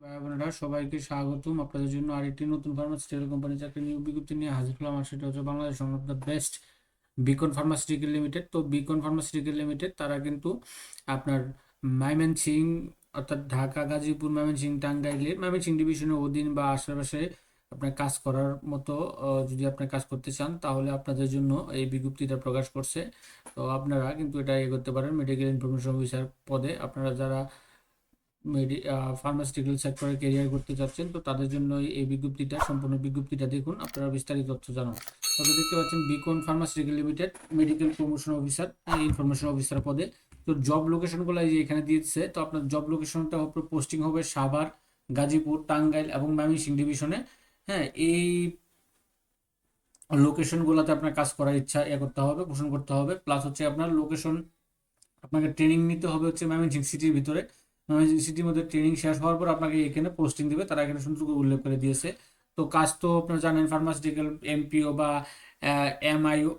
ভাই বোনেরা, সবাইকে স্বাগতম। আপনাদের জন্য আরেকটি নতুন ফার্মাসিউটিক্যাল কোম্পানি চাকরি নিয়োগ বিজ্ঞপ্তি নিয়ে হাজির হলাম আর সেটা হচ্ছে Bangladesh of the best Beacon pharmaceutical limited তো বিকন ফার্মাসিউটিক্যাল লিমিটেড তারা কিন্তু আপনার ময়মনসিং অর্থাৎ ঢাকা, গাজীপুর ময়মনসিং টাঙ্গাইলে ময়মনসিং ডিভিশনের অধীন বা আশেপাশে আপনার কাজ করার মতো যদি আপনি কাজ করতে চান তাহলে আপনাদের জন্য এই বিজ্ঞপ্তিটা প্রকাশ করছে। তো আপনারা কিন্তু এটা ইয়ে করতে পারেন। মেডিকেল ইনফরমেশন অফিসার পদে আপনারা যারা ফার্মাসিউটিক্যাল সেক্টরে ক্যারিয়ার করতে চাচ্ছেন, তো তাদের জন্য এই- বিজ্ঞপ্তিটা, সম্পূর্ণ বিজ্ঞপ্তিটা দেখুন, আপনারা বিস্তারিত তথ্য জানান। তবে দেখতে পাচ্ছেন Beacon pharmaceutical limited medical promotion officer information officer পদে। তো জব লোকেশনগুলো এই যে এখানে দিয়েছে, তো আপনার জব লোকেশনটা পোস্টিং হবে সাভার, গাজীপুর, টাঙ্গাইল এবং ময়মনসিংহ ডিভিশনে হ্যাঁ এই লোকেশনগুলোতে আপনার কাজ করার ইচ্ছা এ করতে হবে, পোষণ করতে হবে। প্লাস হচ্ছে আপনার লোকেশন আপনাকে ট্রেনিং নিতে হবে হচ্ছে ময়মনসিংহ সিটির ভিতরে। ময়মনসিংহ সিটির মধ্যে ট্রেনিং শেষ হওয়ার পর আপনাকে এখানে পোস্টিং দিবে, তারা এখানে সুন্দর উল্লেখ করে দিয়েছে। তো কাজ তো আপনারা জানেন ফার্মাসিউটিক্যাল এমপিও বা এমআইও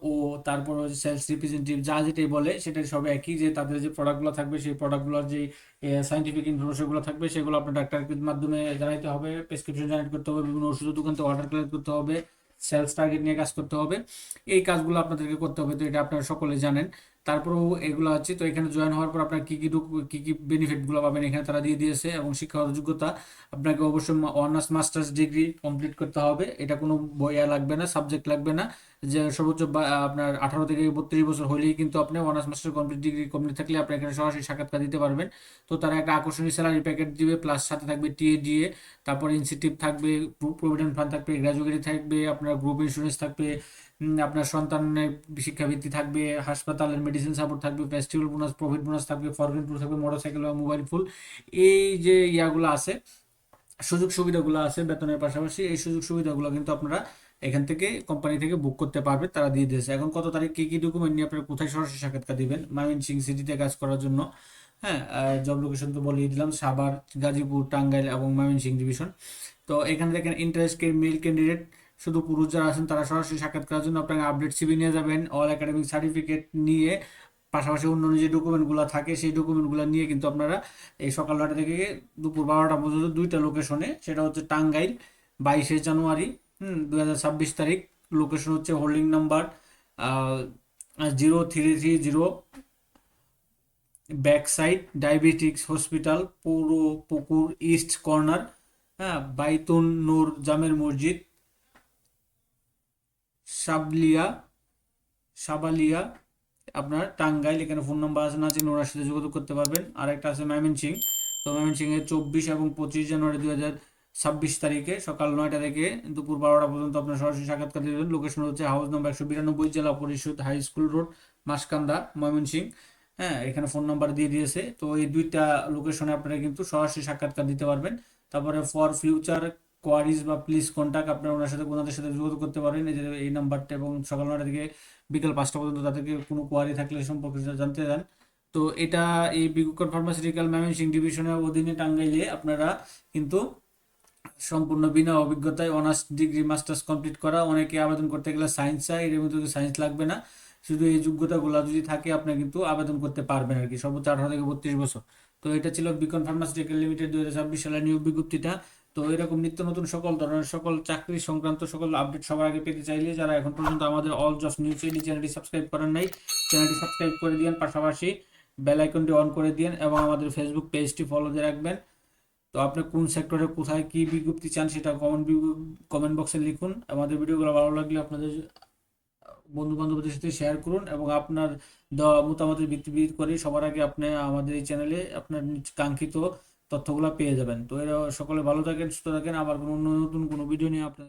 তারপর সেলস রিপ্রেজেন্টেটিভ যা যেটাই বলে সেটা সব একই যে তাদের যে প্রোডাক্টগুলো থাকবে, সেই প্রোডাক্টগুলোর যে সাইন্টিফিক ইনফরমেশনগুলো থাকবে, সেগুলো আপনার ডাক্তারের মাধ্যমে জানাইতে হবে প্রেসক্রিপশন জেনারেট করতে হবে, বিভিন্ন ওষুধের দোকান থেকে অর্ডার কালেক্ট করতে হবে সেলস টার্গেট নিয়ে কাজ করতে হবে। এই কাজগুলো আপনাদেরকে করতে হবে, তো এটা আপনারা সকলে জানেন। তারপরেও এগুলো আছে। তো এখানে জয়েন হওয়ার পর আপনার কি কি কি কি বেনিফিটগুলো পাবেন এখানে তারা দিয়ে দিয়েছে এবং শিক্ষাগত যোগ্যতা আপনাকে অবশ্যই অনার্স মাস্টার্স ডিগ্রি কমপ্লিট করতে হবে। এটা কোনো বইয়া লাগবে না সাবজেক্ট লাগবে না। যে সর্বোচ্চ আপনার আঠারো থেকে বত্রিশ বছর হলেই কিন্তু আপনি honours master complete degree complete থাকলে আপনি এখানে সরাসরি সাক্ষাৎকার দিতে পারবেন। তো তারা একটা আকর্ষণীয় স্যালারি প্যাকেট দিবে প্লাস সাথে থাকবে টিএডিএ তারপর ইনসেন্টিভ থাকবে প্রভিডেন্ট ফান্ড থাকবে গ্র্যাজুয়েটি থাকবে, আপনার গ্রুপ ইন্স্যুরেন্স থাকবে আপনার সন্তানের শিক্ষাবৃত্তি থাকবে, হাসপাতালের মেডিসিন সাপোর্ট থাকবে ফেস্টিভ্যাল বোনাস প্রফিট বোনাস থাকবে ফরগ্রেন ট্যুর থাকবে মোটরসাইকেল বা মোবাইল ফুল এই যে ইয়াগুলো আছে, সুযোগ সুবিধাগুলো আছে বেতনের পাশাপাশি, এই সুযোগ সুবিধাগুলো কিন্তু আপনারা এখান থেকে কোম্পানি থেকে বুক করতে পারবে, তারা দিয়ে দিয়েছে। এখন কত তারিখ, কি কি ডকুমেন্ট নিয়ে আপনারা কোথায় সরাসরি সাক্ষাৎকার দিবেন? ময়মনসিং সিটিতে কাজ করার জন্য হ্যাঁ জব লোকেশন তো বলেই দিলাম, সাভার, গাজীপুর, টাঙ্গাইল এবং ময়মনসিং ডিভিশন তো এখানে দেখেন ইন্টারেস্ট মেল ক্যান্ডিডেট শুধু পুরুষ যারা আছেন তারা সরাসরি সাক্ষাৎ করার জন্য আপনাকে আপডেট সিবি নিয়ে যাবেন অল একাডেমিক সার্টিফিকেট নিয়ে, পাশাপাশি অন্যান্য যে ডকুমেন্টগুলো থাকে, সেই ডকুমেন্টগুলো নিয়ে কিন্তু আপনারা এই সকাল নটা থেকে দুপুর বারোটা পর্যন্ত দুইটা লোকেশনে সেটা হচ্ছে টাঙ্গাইল বাইশে জানুয়ারি, হুম দু হাজার ছাব্বিশ তারিখ লোকেশন হচ্ছে holding number zero three three zero back side diabetics hospital পৌর পুকুর ইস্ট কর্নার হ্যাঁ বাইতুন নূর জামের মসজিদ সাবলিয়া, সাবালিয়া, আপনার টাঙ্গাইল, এখানে ফোন নাম্বার আছে, না আছে ওনার সাথে যোগাযোগ করতে পারবেন। আর একটা আছে ময়মনসিং। তো ময়মনসিং এর চব্বিশ এবং পঁচিশ জানুয়ারি দু হাজার ছাব্বিশ তারিখে সকাল নয়টা থেকে দুপুর বারোটা পর্যন্ত আপনার সরাসরি সাক্ষাৎকার দেবেন লোকেশন হচ্ছে হাউস নম্বর একশো বিরানব্বই, জেলা পরিষদ high school road Maskanda, Mymensingh. হ্যাঁ এখানে ফোন নাম্বার দিয়ে দিয়েছে। তো এই দুইটা লোকেশনে আপনারা কিন্তু সরাসরি সাক্ষাৎকার দিতে পারবেন। তারপরে ফর ফিউচার কোয়ারিজ বা প্লিজ কন্ট্যাক্ট আপনারা ওনার সাথে, ওনাদের সাথে যোগাযোগ করতে পারেন। এই যে এই নাম্বারটা এবং সকাল নয়টা থেকে বিকাল পাঁচটা পর্যন্ত তাদেরকে কোনো কোয়ারি থাকলে সম্পর্কে জানতে চান তো এটা এই বিকুকন ফার্মাসিউটিক্যাল ময়মনসিংহ ডিভিশনের অধীনে টাঙ্গাইলে আপনারা কিন্তু সম্পূর্ণ বিনা অভিজ্ঞতায় অনার্স ডিগ্রি মাস্টার্স কমপ্লিট করা, অনেকে আবেদন করতে গেলে সায়েন্স চাই, এর মধ্যে সায়েন্স লাগবে না। শুধু এই যোগ্যতাগুলো যদি থাকে, আপনি কিন্তু আবেদন করতে পারবেন আর কি, সর্বোচ্চ আঠারো থেকে বত্রিশ বছর। তো এটা ছিল বিকন ফার্মাসিউটিক্যাল লিমিটেড দু হাজার ছাব্বিশ সালের নিয়োগ বিজ্ঞপ্তিটা। তো এরকম নিত্য নতুন সকল ধরনের সকল চাকরি সংক্রান্ত সকল আপডেট সবার আগে পেতে চাইলে যারা এখন পর্যন্ত আমাদের অল জবস নিউজ এই চ্যানেলটি সাবস্ক্রাইব করেন নাই চ্যানেলটি সাবস্ক্রাইব করে দিন পাশাপাশি বেল আইকনটি অন করে দিন এবং আমাদের ফেসবুক পেজটি ফলো দিয়ে রাখবেন। তো আপনি কোন সেক্টরে কোথায় কি বিজ্ঞপ্তি চান সেটা কমেন্ট কমেন্ট বক্সে লিখুন। আমাদের ভিডিওগুলো ভালো লাগলে আপনাদের বন্ধু বান্ধবদের সাথে শেয়ার করুন এবং আপনার দেওয়া মতামতের ভিত্তি করে সবার আগে আপনি আমাদের এই চ্যানেলে আপনার কাঙ্ক্ষিত তথ্যগুলো পেয়ে যাবেন। তো এরা সকলে ভালো থাকেন, সুস্থ থাকেন। আবার কোনো নতুন কোনো ভিডিও নিয়ে আপনার